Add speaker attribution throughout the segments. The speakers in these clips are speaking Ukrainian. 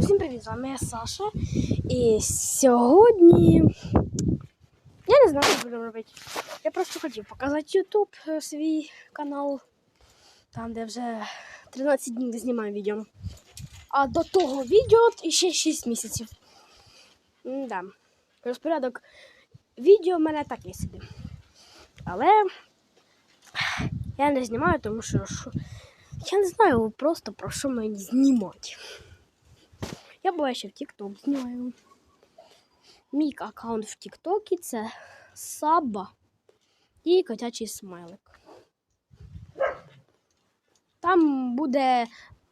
Speaker 1: Всім привіт, з вами я Саша. І сьогодні я не знаю, що буду робити. Я просто хотів показати YouTube е, свій канал, там де вже 13 днів знімаю відео. А до того відео ще 6 місяців. Да. Розпорядок відео в мене такий собі. Але я не знімаю, тому що- я не знаю просто про що мені знімати. Я буває ще в TikTok знімаю. Мій аккаунт в TikTok це Саба і котячий смайлик. Там буде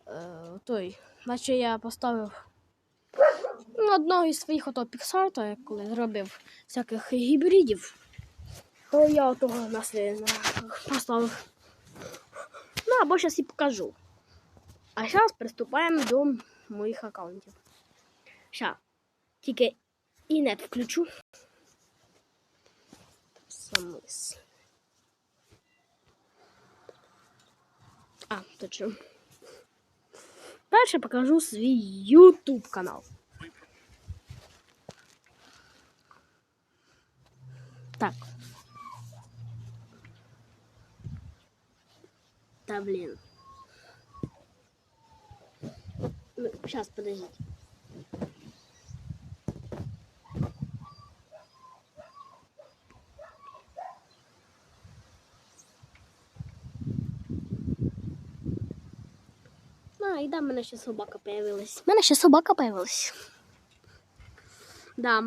Speaker 1: е, той, наче я поставив ну, одного із своїх ото Pixar, я коли зробив всяких гібридів. То я того наслідно поставив. Ну, або зараз і покажу. А зараз приступаємо до моїх аккаунтів. Ща. Тільки інет включу. Самис. А, точно. Перше покажу свій YouTube канал. Так. Та блін. Сейчас, подождите. А, і да, в мене ще собака появилась. В мене ще собака появилась. Да.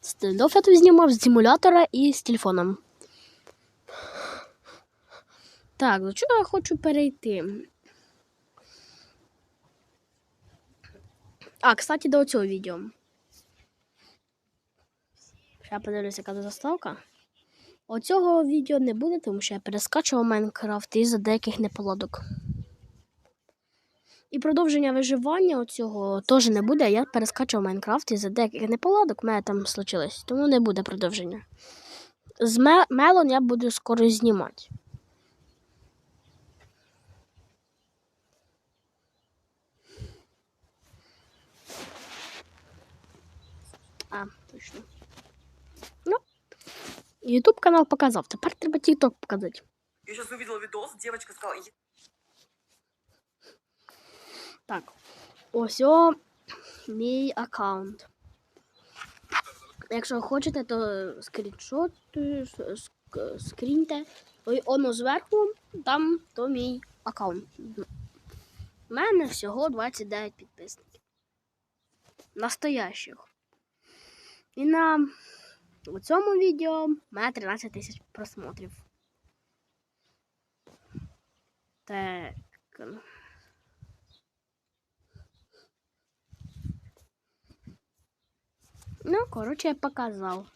Speaker 1: Стендоф я тут знімав з симулятора і з телефоном. Так, до чого я хочу перейти? А, кстати, до цього відео. Ще подивлюся, яка заставка. Оцього відео не буде, тому що я перескачував Майнкрафт із-за деяких неполадок. І продовження виживання оцього теж не буде. Я перескачував Майнкрафт із-за деяких неполадок, в мене там случилось, тому не буде продовження. З Ме- Мелон я буду скоро знімати. А, точно. Ну, Ютуб канал показав. Тепер треба TikTok показати.
Speaker 2: Я сейчас увидела видос, девочка сказала, «Е-
Speaker 1: Так. Ось о, мій аккаунт. Якщо хочете, то скріншот ск- скріньте. Ой, Оно зверху, там то мій аккаунт. У мене всього 29 підписників. Настоящих. І на цьому відео мене 13 тисяч просмотрів. Так. Ну, коротше, я показав.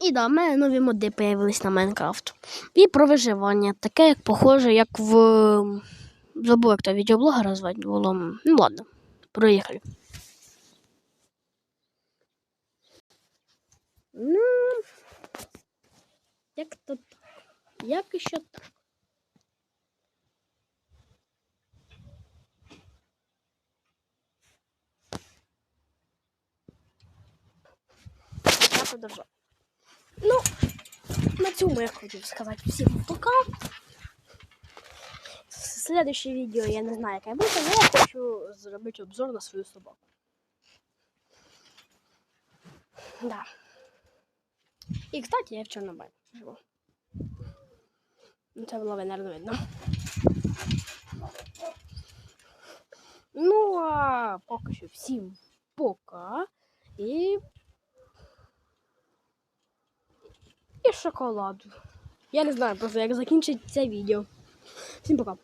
Speaker 1: І да, в мене нові моди появились на Майнкрафт. І про виживання. Таке, як похоже, як в. Забув, як то відеоблогера звати було. Ну ладно, проїхали. Ну. Як то. так? Як що так. Я продовжу. Ну, на цьому я хотів сказати всім пока. Следующее відео я не знаю, яке буде, але я хочу зробити обзор на свою собаку. Да. І, кстати, я в Чорнобилі живу. Ну, Це було, наверное, видно. Ну, а поки що всім пока. І і шоколаду. Я не знаю просто, як закінчить це відео. Всім пока.